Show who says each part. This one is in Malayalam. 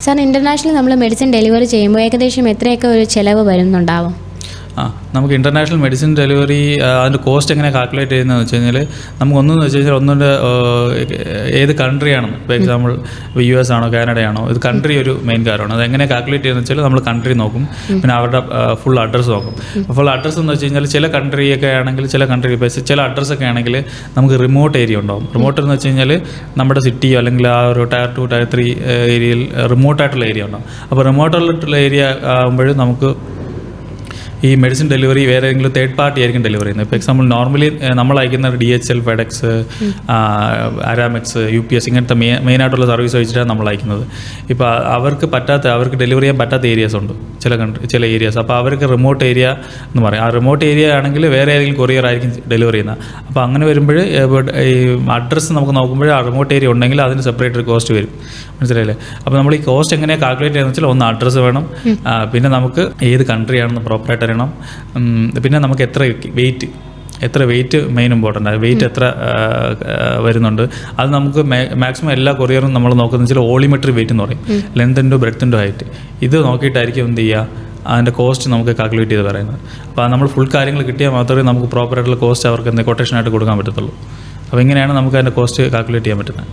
Speaker 1: സാർ ഇന്റർനാഷണൽ നമ്മൾ മെഡിസിൻ ഡെലിവറി ചെയ്യുമ്പോൾ ഏകദേശം എത്രയൊക്കെ ഒരു ചിലവ് വരുന്നുണ്ടാവും?
Speaker 2: നമുക്ക് ഇന്റർനാഷണൽ മെഡിസിൻ ഡെലിവറി അതിന്റെ കോസ്റ്റ് എങ്ങനെ കാൽക്കുലേറ്റ് ചെയ്യുന്നതെന്ന് വെച്ച് കഴിഞ്ഞാൽ നമുക്ക് ഒന്നെന്ന് വെച്ച് കഴിഞ്ഞാൽ ഒന്നിന്റെ ഏത് കൺട്രിയാണെന്ന് ഫോർ എക്സാമ്പിൾ ഇപ്പോൾ യു എസ് ആണോ കാനഡയാണോ ഇത് കൺട്രി ഒരു മെയിൻ കാര്യമാണ് അത് എങ്ങനെ കാൽക്കുലേറ്റ് ചെയ്യുന്നത് വെച്ചാൽ നമ്മൾ കൺട്രി നോക്കും. പിന്നെ അവരുടെ ഫുൾ അഡ്രസ്സ് നോക്കും. ഫുൾ അഡ്രസ്സ് എന്ന് വെച്ച് കഴിഞ്ഞാൽ ചില കൺട്രിയൊക്കെ ആണെങ്കിൽ ചില കൺട്രി ഇപ്പോൾ ചില അഡ്രസ്സൊക്കെ ആണെങ്കിൽ നമുക്ക് റിമോട്ട് ഏരിയ ഉണ്ടാവും. റിമോട്ട് എന്ന് വെച്ച് കഴിഞ്ഞാൽ നമ്മുടെ സിറ്റിയോ അല്ലെങ്കിൽ ആ ഒരു ടയർ ടു ടയർ ത്രീ ഏരിയയിൽ റിമോട്ടായിട്ടുള്ള ഏരിയ ഉണ്ടാവും. അപ്പോൾ റിമോട്ടായിട്ടുള്ള ഏരിയ ആകുമ്പോഴും നമുക്ക് ഈ മെഡിസിൻ ഡെലിവറി വേറെ ഏതെങ്കിലും തേർഡ് പാർട്ടി ആയിരിക്കും ഡെലിവറി ചെയ്യുന്നത്. ഇപ്പോൾ എക്സാമ്പിൾ നോർമലി നമ്മൾ അയക്കുന്ന D H L FedEx Aramex U P S ഇങ്ങനത്തെ മെയിൻ മെയിനായിട്ടുള്ള സർവീസ് വെച്ചിട്ടാണ് നമ്മൾ അയക്കുന്നത്. ഇപ്പോൾ അവർക്ക് പറ്റാത്ത അവർക്ക് ഡെലിവറി ചെയ്യാൻ പറ്റാത്ത ഏരിയാസ് ഉണ്ട്. ചില കൺട്രി ചില ഏരിയാസ് അപ്പോൾ അവർക്ക് റിമോട്ട് ഏരിയ എന്ന് പറയും. ആ റിമോട്ട് ഏരിയ ആണെങ്കിൽ വേറെ ഏതെങ്കിലും കൊറിയർ ആയിരിക്കും ഡെലിവറി ചെയ്യുന്നത്. അപ്പോൾ അങ്ങനെ വരുമ്പോൾ ഈ അഡ്രസ്സ് നമുക്ക് നോക്കുമ്പോൾ ആ റിമോട്ട് ഏരിയ ഉണ്ടെങ്കിൽ അതിന് സെപ്പറേറ്റ് ഒരു കോസ്റ്റ് വരും. മനസ്സിലായില്ലേ? അപ്പോൾ നമ്മൾ ഈ കോസ്റ്റ് എങ്ങനെയാണ് കാൽക്കുലേറ്റ് ചെയ്യുന്നത് വെച്ചാൽ ഒന്ന് അഡ്രസ്സ് വേണം. പിന്നെ നമുക്ക് ഏത് കൺട്രിയാണെന്ന് പ്രോപ്പറായിട്ട് ഉം, പിന്നെ നമുക്ക് എത്ര വെയിറ്റ് എത്ര വെയിറ്റ് മെയിൻ ഇമ്പോർട്ടന്റ് ആണ്. വെയിറ്റ് എത്ര വരുന്നുണ്ട്. അത് നമുക്ക് മാക്സിമം എല്ലാ കൊറിയറും നമ്മൾ നോക്കുന്ന വെച്ചാൽ ഓളിമെട്രി വെയിറ്റ് എന്ന് പറയും. ലെങ്ത് ബ്രെത്തിന്റെ ബ്രെഡ് ഹൈറ്റ് ഇത് നോക്കിയിട്ടായിരിക്കും എന്ത് ചെയ്യുക? അതിന്റെ കോസ്റ്റ് നമുക്ക് കാൽക്കുലേറ്റ് ചെയ്ത് പറയുന്നത്. അപ്പോൾ നമ്മൾ ഫുൾ കാര്യങ്ങൾ കിട്ടിയാൽ മാത്രമേ നമുക്ക് പ്രോപ്പറായിട്ടുള്ള കോസ്റ്റ് അവർക്ക് എന്തെങ്കിലും കൊട്ടേഷനായിട്ട് കൊടുക്കാൻ പറ്റത്തുള്ളൂ. അപ്പോൾ ഇങ്ങനെയാണ് നമുക്ക് അതിന്റെ കോസ്റ്റ് കാൽക്കുലേറ്റ് ചെയ്യാൻ പറ്റുന്നത്.